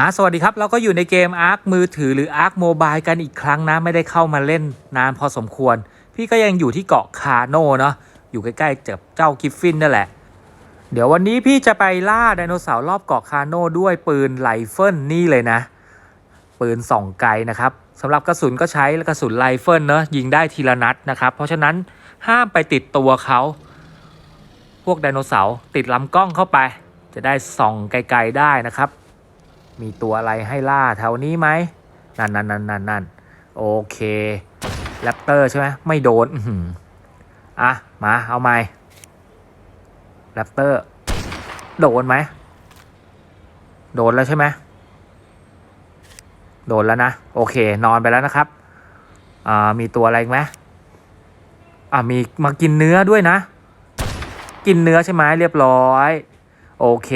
อ่าสวัสดีครับ เราก็อยู่ในเกม Ark มือถือหรือ Ark Mobile กันอีกครั้งนะ ไม่ได้เข้ามาเล่นนานพอสมควร พี่ก็ยังอยู่ที่เกาะคาโนเนาะอยู่ใกล้ๆกับเจ้ากิฟฟินนั่นแหละ เดี๋ยววันนี้พี่จะไปล่าไดโนเสาร์รอบเกาะคาโนด้วยปืนไรเฟิลนี่เลยนะ ปืนส่องไกลนะครับสำหรับกระสุนก็ใช้กระสุนไรเฟิลเนาะยิงได้ทีละนัดนะครับ เพราะฉะนั้นห้ามไปติดตัวเขาพวกไดโนเสาร์ติดลำกล้องเข้าไป จะได้ส่องไกลๆได้นะครับ มีตัวอะไรให้ล่าแถวนี้ไหมนั่นนั่นนั่นนั่นนั่นโอเคแรปเตอร์ใช่ไหมไม่โดนอืออะมาเอาไหมแรปเตอร์โดนไหมโดนแล้วใช่ไหมโดนแล้วนะโอเคนอนไปแล้วนะครับอ่ามีตัวอะไรไหมอ่ามีมากินเนื้อด้วยนะ กินเนื้อใช่ไหมเรียบร้อย โอเค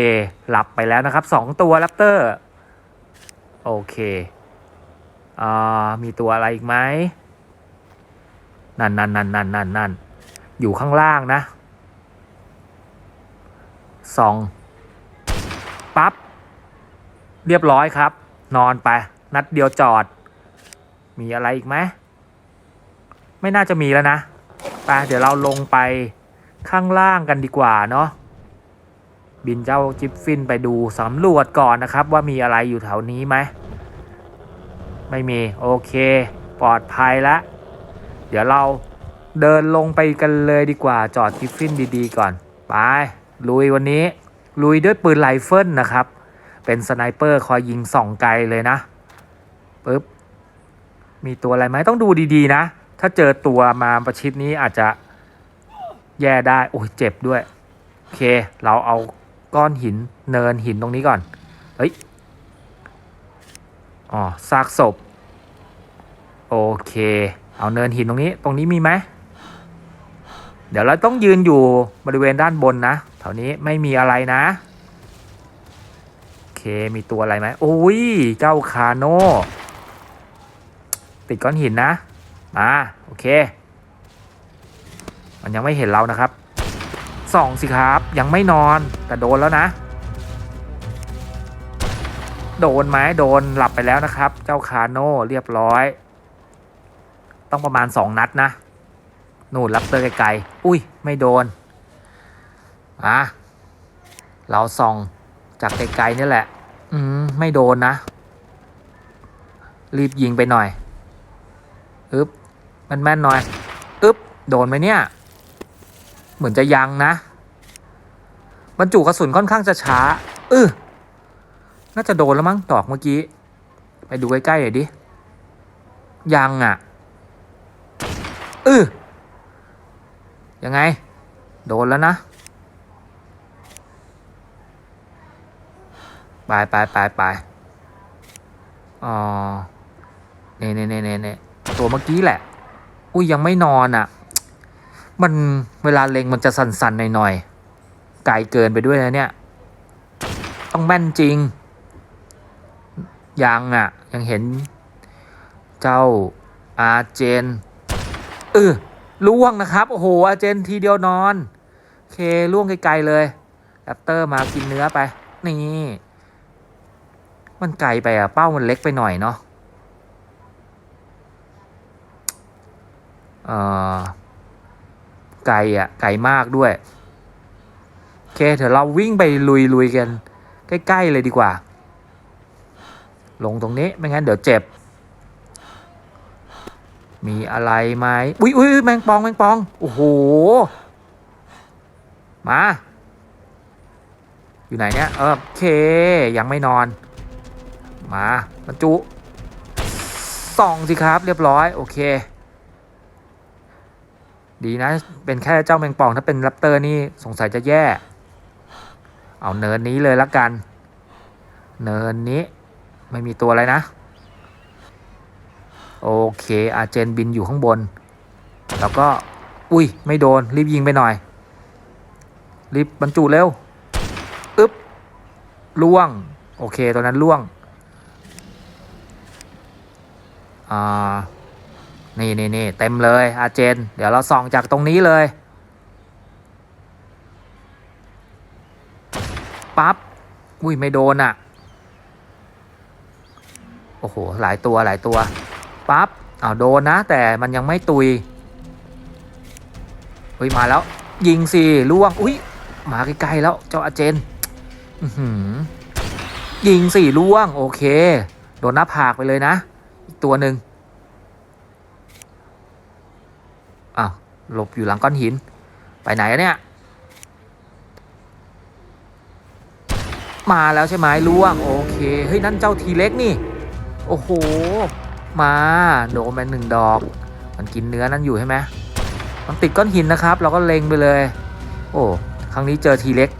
หลับไปแล้วนะครับสองตัวแรปเตอร์ โอเคอ่ามีตัวอะไรอีกไหมนั่นนั่นนั่นนั่นนั่นนั่นอยู่ข้างล่างนะสองปั๊บ เรียบร้อยครับ นอนไป นัดเดียวจอด มีอะไรอีกไหมไม่น่าจะมีแล้วนะ ไป เดี๋ยวเราลงไปข้างล่างกันดีกว่าเนาะ บินเจ้าจิฟฟินไปดูสำรวจก่อนนะครับ ว่ามีอะไรอยู่แถวนี้ไหมไม่มีโอเคปลอดภัยแล้วเดี๋ยวเราเดินลงไปกันเลยดีกว่าจอดจิฟฟินดีๆก่อนไปลุยวันนี้ลุยด้วยปืนไรเฟิลนะครับ เป็นสไนเปอร์คอยยิงส่องไกลเลยนะปึ๊บมีตัวอะไรไหมต้องดูดีๆนะ ถ้าเจอตัวมาประชิดนี้อาจจะแย่ได้ โอ้ยเจ็บด้วย โอเค เราเอา ก้อนหินเนินหินตรงนี้ก่อน เฮ้ย อ๋อซากศพ โอเค เอาเนินหินตรงนี้ ตรงนี้มีไหม เดี๋ยวเราต้องยืนอยู่บริเวณด้านบนนะแถวนี้ไม่มีอะไรนะโอเค มีตัวอะไรไหมโอ้ย เจ้าคาโน ติดก้อนหินนะ มา โอเค มันยังไม่เห็นเรานะครับ ส่องสิครับ ยังไม่นอนแต่โดนแล้วนะ โดนไหมโดนหลับไปแล้วนะครับ เจ้าคาโน่เรียบร้อย ต้องประมาณสองนัดนะนู่นรับเตอร์ไกลๆอุ้ยไม่โดนอะเราส่องจากไกลๆนี่แหละ อืมไม่โดนนะ รีบยิงไปหน่อยอึ๊บมันแม่นๆหน่อยอึ๊บโดนไหมเนี่ย เหมือนจะยังนะบรรจุกระสุนค่อนข้างจะช้าเออน่าจะโดนแล้วมั้งดอกเมื่อกี้ ไปดูใกล้ๆหน่อยดิ ยังอะเออยังไง โดนแล้วนะไปไปไปไปอ๋อเน่เน่เน่เน่เนตัวเมื่อกี้แหละ อุ้ยยังไม่นอนอะ มันเวลาเล็งมันจะสั่นๆหน่อยๆไกลเกินไปด้วยนะเนี่ย ต้องแม่นจริง ยังอะ ยังเห็น เจ้าอาเจนเออล่วงนะครับ โอ้โห อาเจนทีเดียวนอน เคล่วงไกลๆเลยแรปเตอร์มากินเนื้อไป นี่ มันไกลไปอะเป้ามันเล็กไปหน่อยเนาะเอ่อ ไกลอะไกลมากด้วย โอเคเดี๋ยวเราวิ่งไปลุยๆกัน ใกล้ ๆ เลยดีกว่า ลงตรงนี้ไม่งั้นเดี๋ยวเจ็บ มีอะไรไหมอุ้ยอุ้ยแมงปองแมงปอง โอ้โห มา อยู่ไหนเนี่ยเออโอเค ยังไม่นอน มาบรรจุส่องสิครับเรียบร้อย โอเค ดีนะ เป็นแค่เจ้าแมงป่อง ถ้าเป็นแรปเตอร์นี่สงสัยจะแย่ เอาเนินนี้เลยละกัน เนินนี้ไม่มีตัวอะไรนะ โอเค อาเจนบินอยู่ข้างบน แล้วก็ อุ้ย ไม่โดน รีบยิงไปหน่อย รีบบรรจุเร็ว อึ๊บ ล่วง โอเค ตัวนั้นล่วง อ่า นี่นี่นี่เต็มเลยอาเจน เดี๋ยวเราส่องจากตรงนี้เลยปั๊บอุ้ยไม่โดนอะ่ะ โอ้โห หลายตัวหลายตัวปั๊บอ้าวโดนนะ แต่มันยังไม่ตุยเฮ้ยมาแล้ว ยิงสิล่วง อุ้ยมาใกล้ๆแล้วเจ้าอาเจนอือยิงสี่ล่วง โอเค โดนหน้าผากไปเลยนะ อีกตัวหนึ่งอ้าว หลบอยู่หลังก้อนหิน ไปไหนเนี่ย มาแล้วใช่ไหมล่วง โอเค เฮ้ย นั่นเจ้าทีเล็กนี่ โอ้โห มาโดนไปหนึ่งดอก มันกินเนื้อนั่นอยู่ใช่ไหมมันติดก้อนหินนะครับ เราก็เล็งไปเลย โอ้ครั้งนี้เจอทีเล็ก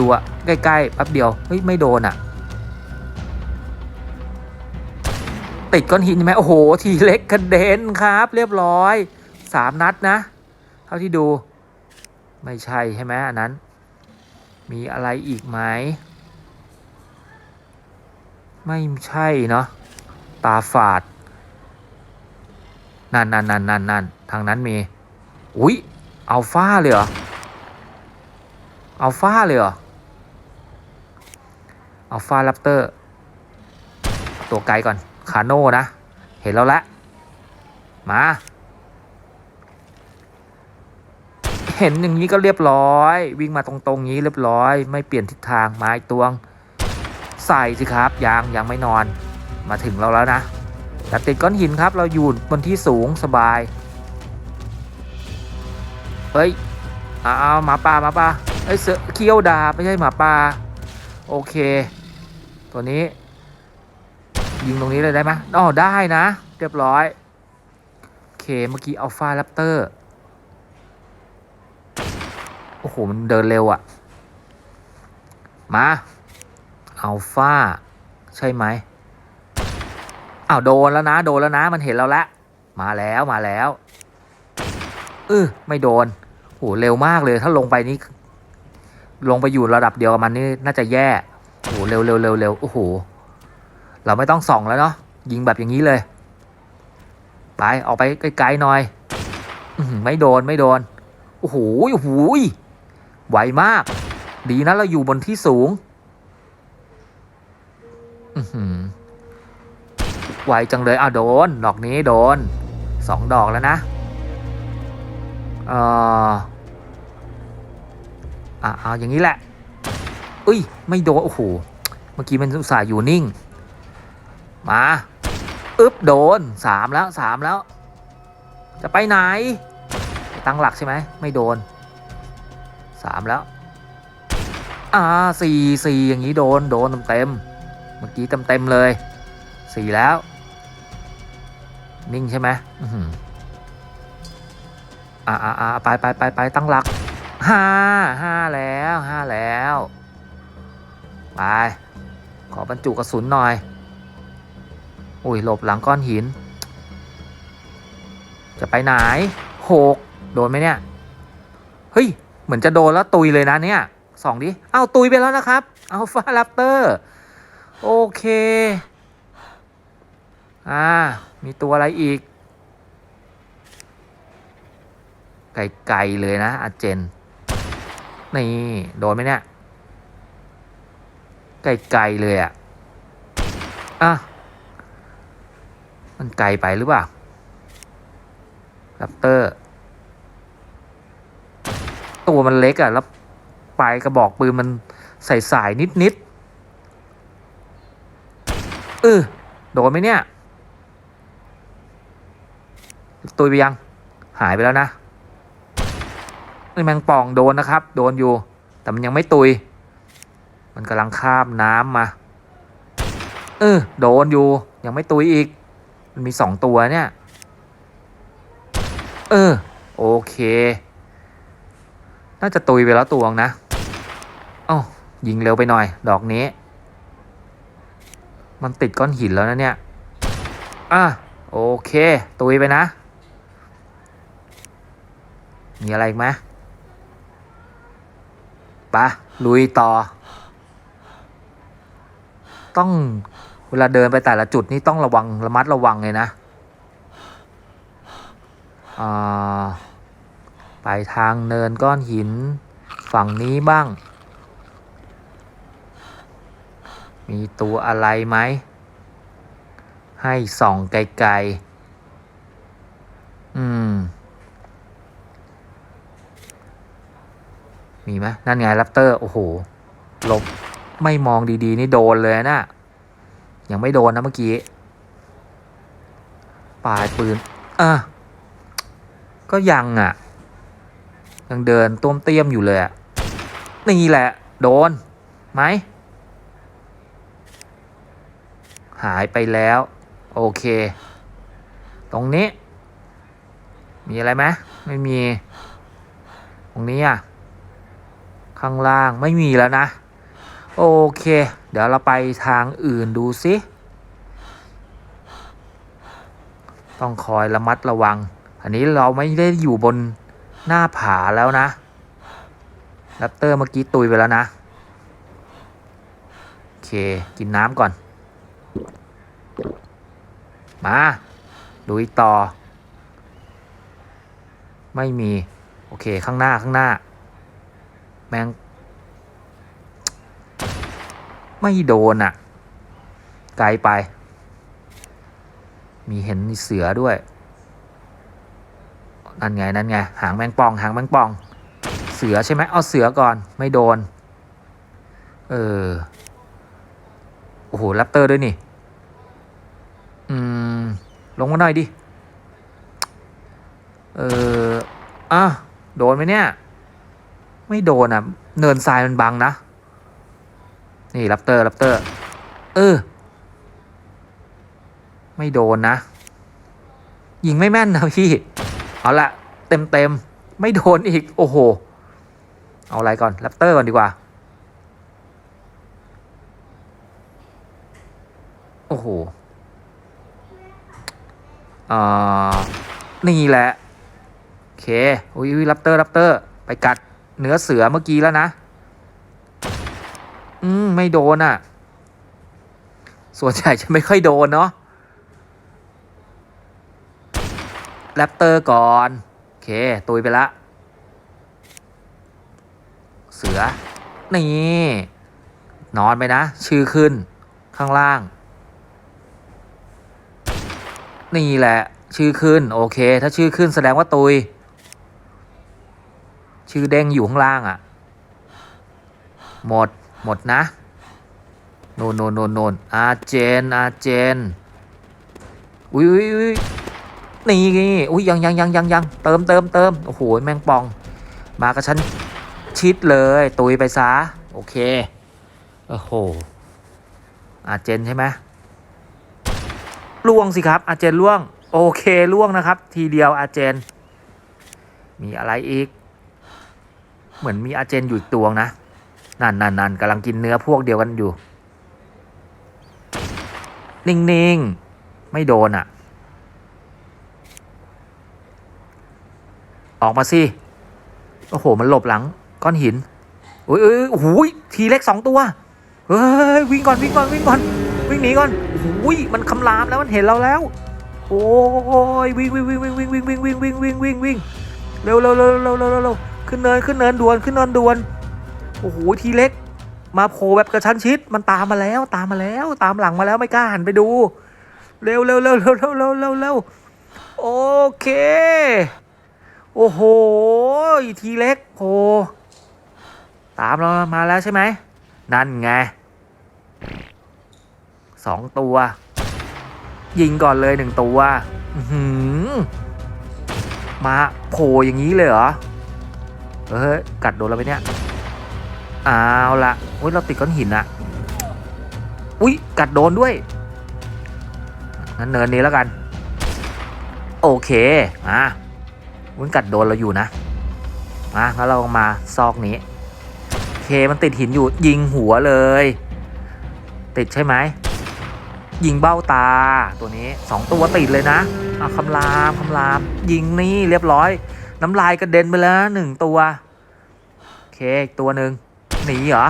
รัวๆ ใกล้ๆแป๊บเดียว เฮ้ย ไม่โดนอะ่ะ ติดก้อนหินใช่ไหมโอ้โห ทีเล็กกระเด็นครับ เรียบร้อยสามนัดนะ เท่าที่ดูไม่ใช่ใช่ไหมอันนั้น มีอะไรอีกไหมไม่ใช่เนาะตาฝาดนั่นนั่นนั่นนั่นนั่นทางนั้นมีอุ๊ยอัลฟาเลยเหรออัลฟาเลยเหรออัลฟาแรปเตอร์ ตัวไกลก่อน คาโน่นะ เห็นแล้วละ มา เห็นอย่างนี้ก็เรียบร้อย วิ่งมาตรงๆนี้เรียบร้อย ไม่เปลี่ยนทิศทางไมาอีกตวง ใส่สิครับยังยังไม่นอน มาถึงเราแล้วนะแต่ติดก้อนหินครับ เราอยู่บนที่สูงสบายเฮ้ยเอาเอาหมาป่าหมาป่าเอ้ยเสือเคี้ยวดาไม่ใช่หมาป่าโอเค ตัวนี้ ยิงตรงนี้เลยได้ไหมอ๋อได้นะ เรียบร้อย โอเค เมื่อกี้อัลฟาแรปเตอร์ หมันเดินเร็วอะมาอัลฟาใช่ไหมอ้าวโดนแล้วนะ โดนแล้วนะ มันเห็นเราแล้วมาแล้วมาแล้วเออไม่โดนโอ้เร็วมากเลย ถ้าลงไปนี่ลงไปอยู่ระดับเดียวกับมันนี่น่าจะแย่โอ้เร็วเร็วเร็วเร็วโอ้โหเราไม่ต้องส่องแล้วเนาะยิงแบบอย่างนี้เลย ไปออกไปไกลๆหน่อยไม่โดนไม่โดนโอ้โหโอ้โห ไวมาก ดีนะเราอยู่บนที่สูงอือหือไวจังเลยอ้าวโดน ดอกนี้โดนสองดอกแล้วนะเอออะเอาอย่างนี้แหละอุ้ย ไม่โดน โอ้โห เมื่อกี้มันอุตส่าห์อยู่นิ่ง มาอึ๊บโดนสามแล้วสามแล้ว จะไปไหน ตั้งหลักใช่ไหม ไม่โดน สามแล้ว อ่าสี่สี่อย่างนี้โดนโดนเต็มเต็มเมื่อกี้เต็มเต็มเลยสี่แล้ว นิ่งใช่ไหมอื้อหืออ่าอ่าอ่าไปไปไปไปตั้งหลักห้าห้าแล้วห้าแล้วไปขอบรรจุกระสุนหน่อย อุ้ยหลบหลังก้อนหิน จะไปไหนหกโดนไหมเนี่ย เฮ้ย เหมือนจะโดนแล้วตุยเลยนะเนี่ยสองดิเอาตุยไปแล้วนะครับอัลฟาแรปเตอร์โอเค อ่า มีตัวอะไรอีก ไกลๆเลยนะอาเจน นี่ โดนไหมเนี่ย ไกลๆเลยอะอะ มันไกลไปหรือเปล่าแรปเตอร์ ตัวมันเล็กอะ่ะแล้วปลายกระบอกปืนมันใส่สายนิดนิดๆเออโดนไหมเนี่ย ตุยไปยัง หายไปแล้วนะนี่แมงป่องโดนนะครับ โดนอยู่ แต่มันยังไม่ตุย มันกำลังข้ามน้ำมา เออโดนอยู่ ยังไม่ตุยอีก มันมีสองตัวเนี่ย เออ โอเค น่าจะตุยไปแล้วตัวงนะเอ้ายิงเร็วไปหน่อย ดอกนี้ มันติดก้อนหินแล้วนะเนี่ย อะ โอเค ตุยไปนะ มีอะไรอีกไหมปะลุยต่อ ต้องเวลาเดินไปแต่ละจุดนี่ต้องระวังระมัดระวังเลยนะ อ่า ไปทางเนินก้อนหิน ฝั่งนี้บ้าง มีตัวอะไรไหม ให้ส่องไกลๆ อืม มีไหมนั่นไงแรปเตอร์ โอ้โหหลบ ไม่มองดีๆ นี่โดนเลยนะ ยังไม่โดนนะเมื่อกี้ ปลายปืน อะ ก็ยังอะ ยังเดินต้มเตี้ยมอยู่เลยอะนี่แหละ โดนไหม หายไปแล้ว โอเค ตรงนี้ มีอะไรไหมไม่มี ตรงนี้อะ ข้างล่างไม่มีแล้วนะ โอเค เดี๋ยวเราไปทางอื่นดูสิต้องคอยระมัดระวัง อันนี้เราไม่ได้อยู่บน หน้าผาแล้วนะแรปเตอร์เมื่อกี้ตุยไปแล้วนะ โอเค กินน้ำก่อน มาดูอีกต่อ ไม่มี โอเค ข้างหน้าข้างหน้า แมง ไม่โดนอะ่ะ ไกลไป มีเห็นเสือด้วย นั่นไงนั่นไงหางแมงป่อง หางแมงป่อง เสือใช่ไหมเอาเสือก่อนไม่โดน เออโอ้โหแรปเตอร์ด้วยนี่ อืม ลงมาหน่อยดิ เอออะโดนไหมเนี่ย ไม่โดนอะ เนินทรายมันบังนะ นี่แรปเตอร์แรปเตอร์ เออ ไม่โดนนะ ยิงไม่แม่นนะพี่ เอาละเต็มเต็มๆไม่โดนอีก โอ้โห เอาอะไรก่อนแรปเตอร์ก่อนดีกว่า โอ้โหอ่านี่แหละ โอเคอุ้ยแรปเตอร์แรปเตอร์ ไปกัดเนื้อเสือเมื่อกี้แล้วนะ อืม ไม่โดนอะ ส่วนใหญ่จะไม่ค่อยโดนเนาะ แรปเตอร์ก่อน โอเค ตุยไปละ เสือ นี่ นอนไปนะ ชื่อขึ้น ข้างล่าง นี่แหละ ชื่อขึ้น โอเค ถ้าชื่อขึ้นแสดงว่าตุย ชื่อเด้งอยู่ข้างล่างอะ่ะ หมด หมดนะโนนโนนโนนโนนอาเจน อาเจน อุ้ยอุ้ยอุ้ย นี่อุ้ยยังยังยังยังยังเติมเติมเติมโอ้โหแมงป่อง มากับฉันชิดเลย ตุยไปซะโอเคโอ้โหอาเจนใช่ไหมล่วงสิครับอาเจนล่วง โอเคล่วงนะครับ ทีเดียวอาเจน มีอะไรอีก เหมือนมีอาเจนอยู่อีกตัวนะนั่นนั่นนั่นกำลังกินเนื้อพวกเดียวกันอยู่ นิ่งๆ ไม่โดนอะ ออกมาสิ โอ้โห มันหลบหลัง ก้อนหินโอ้ยเอ้ยโอ้โหทีเล็กสองตัว เฮ้ย วิ่งก่อน วิ่งก่อน วิ่งก่อน วิ่งหนีก่อนโอ้ยมันคำรามแล้ว มันเห็นเราแล้ว โอ้ย วิ่งวิ่งวิ่งวิ่งวิ่งวิ่งวิ่งวิ่งวิ่งวิ่งวิ่งวิ่งเร็วเร็วเร็วเร็วเร็วเร็วเร็วขึ้นเนิน ขึ้นเนินด่วน ขึ้นเนินด่วน โอ้โห ทีเล็ก มาโผล่แบบกระชั้นชิด มันตามมาแล้ว ตามมาแล้ว ตามหลังมาแล้ว ไม่กล้าหันไปดู เร็วเร็วเร็วเร็วเร็วเร็วเร็วเร็วโอเค โอ้โห ทีเล็กโผล่ตามเรามาแล้วใช่ไหม นั่นไงสองตัว ยิงก่อนเลยหนึ่งตัวมาโผล่อย่างนี้เลยเหรอ เฮ้ย กัดโดนเราไปเนี่ยเอาละอุ้ยเราติดก้อนหินอะอุ้ยกัดโดนด้วยงั้นเนินนี้แล้วกัน โอเคมา อุ้ยกัดโดนเราอยู่นะมาแล้วเรามาซอกนี้เคมันติดหินอยู่ยิงหัวเลย ติดใช่ไหมยิงเบ้าตาตัวนี้สองตัวติดเลยนะเอาคำรามคำราม ยิงนี่เรียบร้อย น้ำลายกระเด็นไปแล้วหนึ่งตัวโอเคอีกตัวหนึ่งหนีเหรอ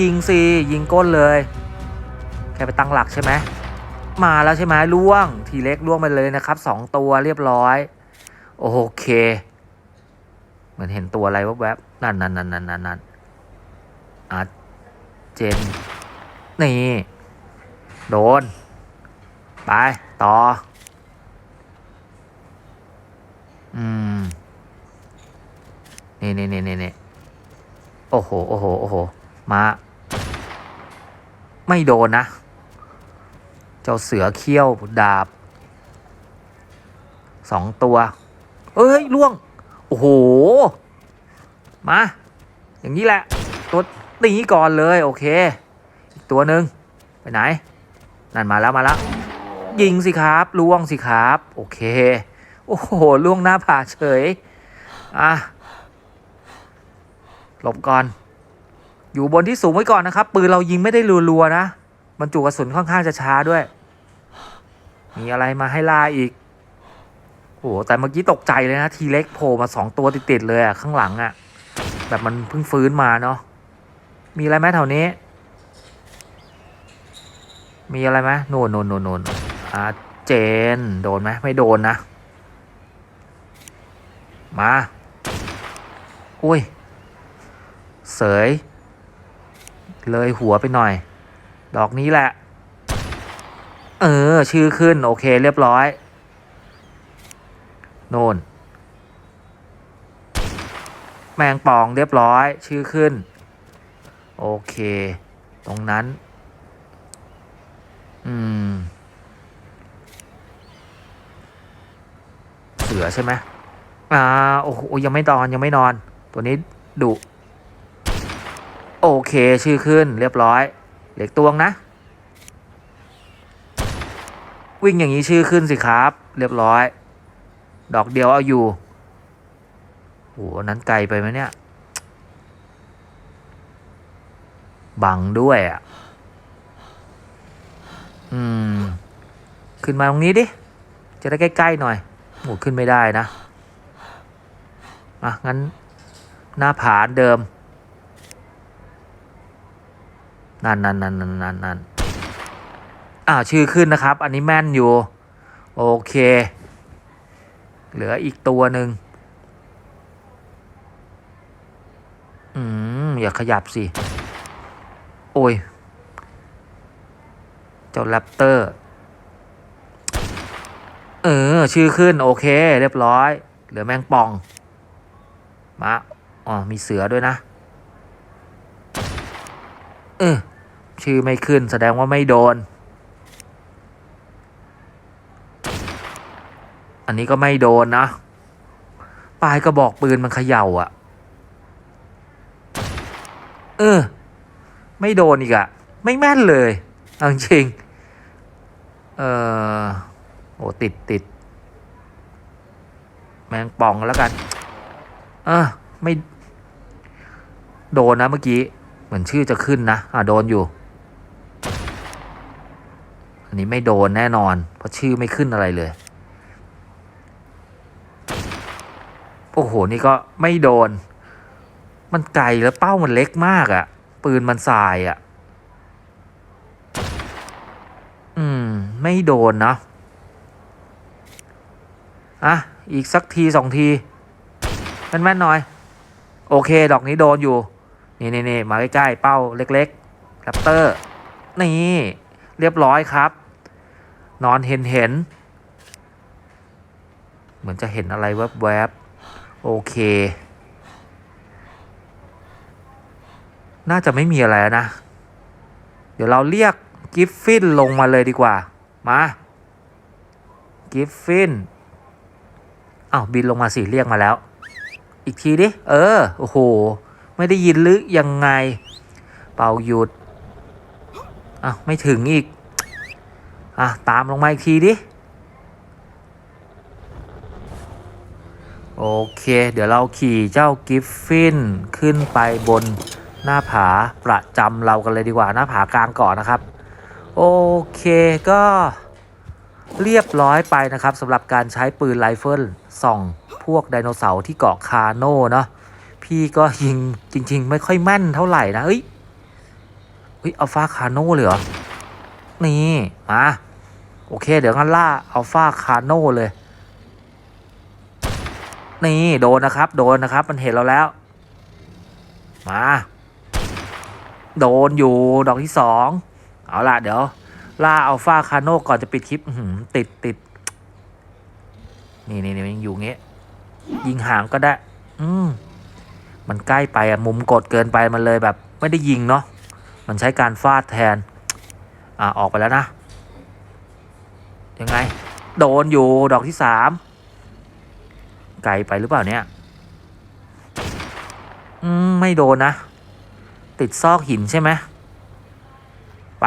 ยิงสิยิงก้นเลยแค่ไปตั้งหลักใช่ไหมมาแล้วใช่ไหมล่วง ทีเล็กล่วงไปเลยนะครับสองตัวเรียบร้อย โอเค เหมือนเห็นตัวอะไรแวบๆนั่นนั่นนั่นนั่นนั่นนั่นอาเจน นี่ โดน ไป ต่อ อืม นี่นี่นี่นี่นี่โอ้โห โอ้โห โอ้โห มา ไม่โดนนะ เจ้าเสือเขี้ยวดาบสองตัว เอ้ยล่วง โอ้โห มา อย่างนี้แหละ ตัวตีก่อนเลย โอเคอีกตัวหนึ่งไปไหน นั่นมาแล้วมาแล้ว ยิงสิครับล่วงสิครับ โอเค โอ้โหล่วงหน้าผาเฉย อะ หลบก่อน อยู่บนที่สูงไว้ก่อนนะครับ ปืนเรายิงไม่ได้รัวๆนะบรรจุกระสุนค่อนข้างจะช้าด้วย มีอะไรมาให้ล่าอีก หแต่เมื่อกี้ตกใจเลยนะ ทีเล็กโผล่มาสองตัวติดๆเลยอะข้างหลังอะแบบมันเพิ่งฟื้นมาเนาะมีอะไรไหมแถวนี้ มีอะไรไหมโนนโนนโนนโนนอ่าเจน โดนไหมไม่โดนนะ มาอุ้ย เสย เลยหัวไปหน่อย ดอกนี้แหละ เออ ชื่อขึ้น โอเค เรียบร้อย โน่น แมงป่องเรียบร้อยชื่อขึ้น โอเค ตรงนั้น อืม เสือใช่ไหมอ่า โอ้โหยังไม่นอนยังไม่นอน ตัวนี้ดุโอเคชื่อขึ้นเรียบร้อย เหล็กตวงนะ วิ่งอย่างนี้ชื่อขึ้นสิครับ เรียบร้อย ดอกเดียวเอาอยู่โหอันนั้นไกลไปไหมเนี่ย บังด้วยอะ อืม ขึ้นมาตรงนี้ดิ จะได้ใกล้ๆหน่อยโหขึ้นไม่ได้นะ อะ งั้น หน้าผาเดิม นั่นนั่นนั่นนั่นนั่นนั่นอ่าชื่อขึ้นนะครับ อันนี้แม่นอยู่ โอเค เหลืออีกตัวหนึ่งอืม อย่าขยับสิ โอ้ย เจ้าแรปเตอร์ เออ ชื่อขึ้น โอเค เรียบร้อย เหลือแมงป่อง มา อ๋อ มีเสือด้วยนะ เออ ชื่อไม่ขึ้น แสดงว่าไม่โดน อันนี้ก็ไม่โดนนะ ปลายกระบอกปืนมันเขย่าอะ่ะ เออ ไม่โดนอีกอะ่ะ ไม่แม่นเลยเอาจริง เออโอ้ติดติด แมงป่องแล้วกัน เออไม่ โดนนะเมื่อกี้ เหมือนชื่อจะขึ้นนะ อ่าโดนอยู่ อันนี้ไม่โดนแน่นอน เพราะชื่อไม่ขึ้นอะไรเลย โอ้โห นี่ก็ไม่โดน มันไกลแล้วเป้ามันเล็กมากอะ่ะ ปืนมันสายอะ่ะ อืม ไม่โดนนะอะ อีกสักทีสองทีแม่นๆหน่อย โอเค ดอกนี้โดนอยู่ นี่นี่นี่มาใกล้ๆ เป้าเล็กๆแรปเตอร์ นี่ เรียบร้อยครับ นอนเห็นเห็น เหมือนจะเห็นอะไรแวบๆ โอเค น่าจะไม่มีอะไรนะ เดี๋ยวเราเรียกกิฟฟินลงมาเลยดีกว่า มากิฟฟินอ้าวบินลงมาสิเรียกมาแล้ว อีกทีดิ เออ โอ้โห ไม่ได้ยินหรือยังไง เป่าหยุดอ้าวไม่ถึงอีก อะ ตามลงมาอีกทีดิ โอเค เดี๋ยวเราขี่เจ้ากิฟฟินขึ้นไปบนหน้าผาประจำเรากันเลยดีกว่าหน้าผากลางเกาะนะครับ โอเคก็เรียบร้อยไปนะครับสำหรับการใช้ปืนไรเฟิลส่องพวกไดโนเสาร์ที่เกาะคาโน่เนาะพี่ก็ยิงจริง ๆ ไม่ค่อยแม่นเท่าไหร่นะเอ้ยเฮ้ยอัลฟาคาโน่เลยเหรอ นี่ มา โอเค เดี๋ยวงั้นล่าอัลฟาคาโน่เลย นี่โดนนะครับ โดนนะครับ มันเห็นเราแล้ว มา โดนอยู่ดอกที่สองเอาล่ะเดี๋ยว ล่าอัลฟาคาโนก่อนจะปิดคลิปติดติดนี่นี่นี่ยังอยู่เงี้ยยิงห่างก็ได้ อืมมันใกล้ไปอะมุมกดเกินไปมันเลยแบบ ไม่ได้ยิงเนาะมันใช้การฟาดแทน อ่าออกไปแล้วนะ ยังไง โดนอยู่ดอกที่สาม ไกลไปหรือเปล่าเนี่ยอืมไม่โดนนะ ติดซอกหินใช่ไหมไป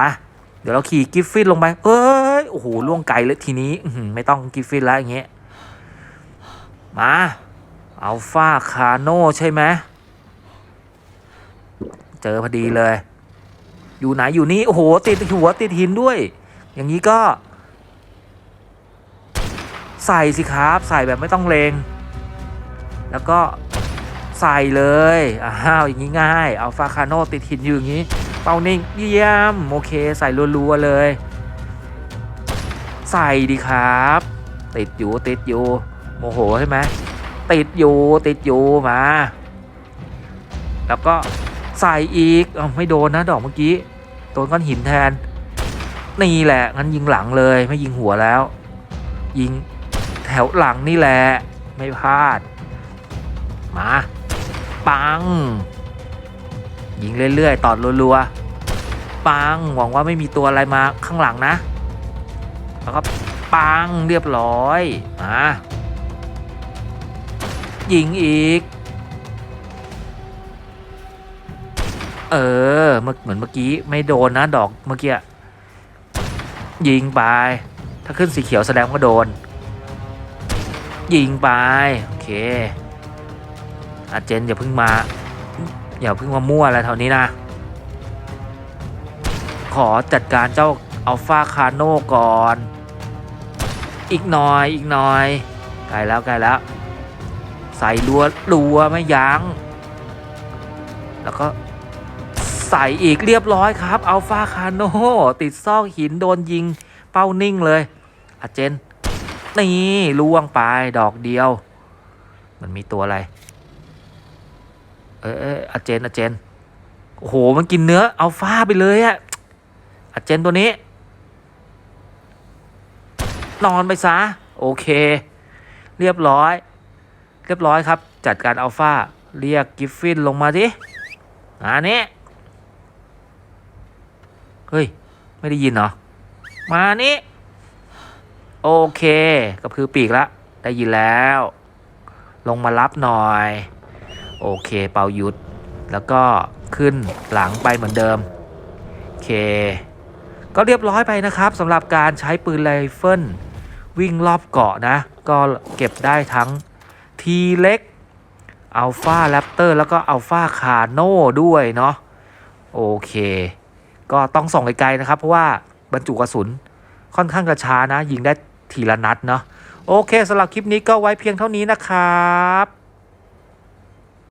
เดี๋ยวเราขี่กิฟฟินลงไป เอ้ย โอ้โห ล่วงไกลเลยทีนี้ไม่ต้องกิฟฟินแล้วอย่างเงี้ย มาอัลฟาคาโนใช่ไหม เจอพอดีเลย อยู่ไหนอยู่นี่ โอ้โห ติดหัวติดหินด้วย อย่างนี้ก็ ใส่สิครับ ใส่แบบไม่ต้องเลง แล้วก็ใส่เลยอ้าวอย่างนี้ง่ายอัลฟาคาโนติดหินอยู่อย่างนี้ เป้านิ่งเยี่ยมโอเคใส่รัวๆเลย ใส่ดีครับ ติดอยู่ติดอยู่โมโหใช่ไหมติดอยู่ติดอยู่มา แล้วก็ใส่อีกอไม่โดนนะดอกเมื่อกี้โดนก้อนหินแทน นี่แหละงั้นยิงหลังเลยไม่ยิงหัวแล้ว ยิงแถวหลังนี่แหละไม่พลาด มา ปัง ยิงเรื่อยๆ ตอดรัวๆ ปัง หวังว่าไม่มีตัวอะไรมาข้างหลังนะ แล้วก็ปังเรียบร้อยมายิงอีก เออเมื่อเหมือนเมื่อกี้ไม่โดนนะดอกเมื่อกี้ ยิงไป ถ้าขึ้นสีเขียวแสดงว่าโดน ยิงไป โอเค อาเจนอย่าเพิ่งมาอย่าเพิ่งมามั่วอะไรแถวนี้นะ ขอจัดการเจ้าอัลฟาคาโนก่อน อีกหน่อยอีกหน่อยใกล้แล้วใกล้แล้ว ใส่รัวรัวไม่ยัง้งแล้วก็ใส่อีกเรียบร้อยครับอัลฟาคาโนติดซอกหินโดนยิงเป้านิ่งเลยอาเจนนี่ล่วงไปดอกเดียว มันมีตัวอะไร เออเอาเจนอาเจนโอ้โหมันกินเนื้ออัลฟาไปเลยอะอาเจนตัวนี้ นอนไปซะ โอเค เรียบร้อย เรียบร้อยครับ จัดการอัลฟาเรียกกิฟฟินลงมาดิอันนี้เฮ้ย ไม่ได้ยินเหรอ มานี่ โอเคกับคือปีกละ ได้ยินแล้ว ลงมารับหน่อย โอเคเป่าหยุดแล้วก็ขึ้นหลังไปเหมือนเดิมโอเค ก็เรียบร้อยไปนะครับสำหรับการใช้ปืนไรเฟิลวิ่งรอบเกาะนะ ก็เก็บได้ทั้งทีเล็กอัลฟาแรปเตอร์แล้วก็อัลฟาคาโน่ด้วยเนาะโอเค ก็ต้องส่องไกลๆนะครับ เพราะว่าบรรจุกระสุนค่อนข้างกระช้านะ ยิงได้ทีละนัดเนาะโอเคสำหรับคลิปนี้ก็ไว้เพียงเท่านี้นะครับ